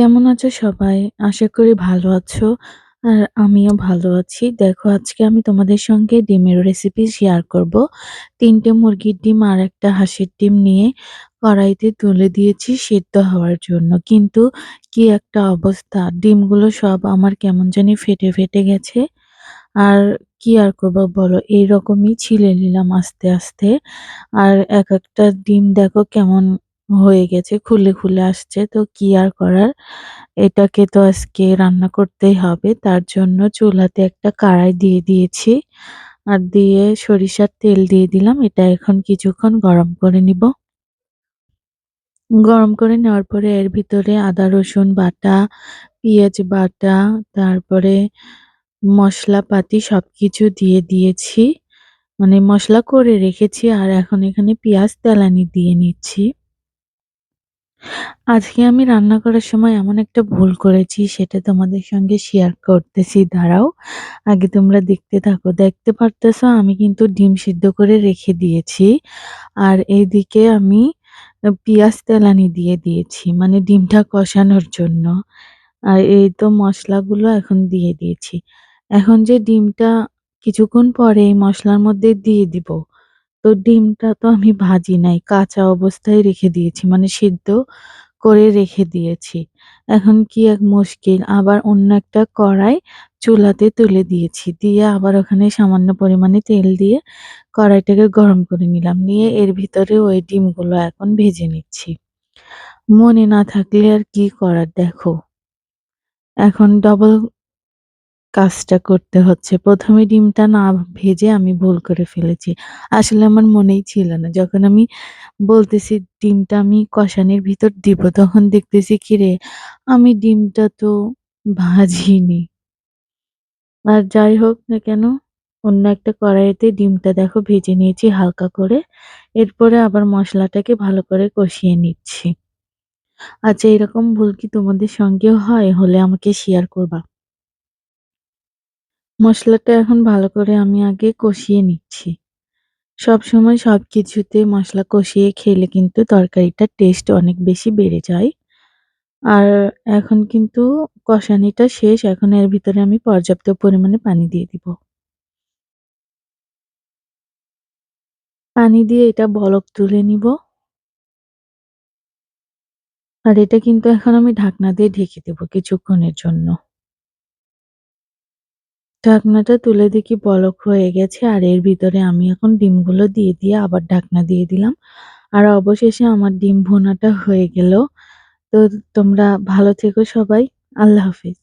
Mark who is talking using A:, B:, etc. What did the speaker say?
A: কেমন আছো সবাই? আশা করি ভালো আছো। আর আমিও ভালো আছি। দেখো আজকে আমি তোমাদের সঙ্গে ডিমের রেসিপি শেয়ার করব। তিনটে মুরগির ডিম আর একটা হাঁসের ডিম নিয়ে কড়াইতে তুলে দিয়েছি সেদ্ধ হওয়ার জন্য। কিন্তু কি একটা অবস্থা! ডিমগুলো সব আমার কেমন জানি ফেটে, ফেটে গেছে। আর কি আর করব বলো? এইরকমই ছিলে নিলাম আস্তে, আস্তে। আর এক একটা ডিম দেখো কেমন হয়ে গেছে, খুলে, খুলে আসছে। তো কি আর করার? এটাকে তো আজকে রান্না করতেই হবে। তার জন্য চুলাতে একটা কড়াই দিয়ে দিয়েছি। আর দিয়ে সরিষার তেল দিয়ে দিলাম। এটা এখন কিছুক্ষণ গরম করে নিব। গরম করে নেওয়ার পরে এর ভিতরে আদা রসুন বাটা, পেঁয়াজ বাটা, তারপরে মশলাপাতি সব কিছু দিয়ে দিয়েছি। মানে মশলা করে রেখেছি আর এখন এখানে পেঁয়াজ তেলানি দিয়ে নিচ্ছি। আজকে আমি রান্না করার সময় এমন একটা ভুল করেছি, সেটা তোমাদের সঙ্গে শেয়ার করতেছি দাঁড়াও। আগে তোমরা দেখতে থাকো। দেখতে পারতেছো, আমি কিন্তু ডিম সিদ্ধ করে রেখে দিয়েছি। আর এইদিকে আমি পেঁয়াজ তেলানি দিয়ে দিয়েছি। মানে ডিমটা কষানোর জন্য। আর এই তো মশলাগুলো এখন দিয়ে দিয়েছি। এখন যে ডিমটা কিছুক্ষণ পরে এই মশলার মধ্যে দিয়ে দিব। তো ডিমটা তো আমি ভাজি নাই। কাঁচা অবস্থায় রেখে দিয়েছি। মানে সিদ্ধ করে রেখে দিয়েছি। এখন কি এক মুশকিল, আবার অন্য একটা কড়াই চুলাতে তুলে দিয়েছি। দিয়ে আবার ওখানে সামান্য পরিমাণে তেল দিয়ে কড়াইটাকে গরম করে নিলাম। নিয়ে এর ভিতরে ওই ডিমগুলো এখন ভেজে নিচ্ছি। মনে না থাকলে আর কি করার, দেখো। এখন ডবল কাজটা করতে হচ্ছে। ১ম এ ডিমটা না ভেজে আমি ভুল করে ফেলেছি। আসলে আমার মনেই ছিল না। যখন আমি বলতেছি, ডিমটা আমি কষানির ভিতর দিব তখন দেখতেছি কিরে আমি ডিমটা তো ভাজিনি। আর যাই হোক না কেন, অন্য একটা কড়াইতে ডিমটা দেখো ভেজে নিয়েছি হালকা করে। এরপরে আবার মশলাটাকে ভালো করে কষিয়ে নিচ্ছি। আচ্ছা এরকম ভুল কি তোমাদের সঙ্গেও হয়? হলে আমাকে শেয়ার করবা। মসলাটা এখন ভালো করে আমি আগে কষিয়ে নিচ্ছি। সবসময় সবকিছুতে মশলা কষিয়ে খেলে কিন্তু তরকারিটার টেস্ট অনেক বেশি বেড়ে যায়। আর এখন কিন্তু কষানিটা শেষ। এখন এর ভিতরে আমি পর্যাপ্ত পরিমাণে পানি দিয়ে দিব। পানি দিয়ে এটা বলক তুলে নিব। আর এটা কিন্তু এখন আমি ঢাকনা দিয়ে ঢেকে দেব কিছুক্ষণের জন্য। ঢাকনাটা তুলে দেখি বলক হয়ে গেছে আর এর ভিতরে আমি এখন ডিমগুলো দিয়ে দিয়ে আবার ঢাকনা দিয়ে দিলাম। আর অবশেষে আমার ডিম ভোনাটা হয়ে গেল। তো তোমরা ভালো থেকো সবাই। আল্লাহ হাফেজ।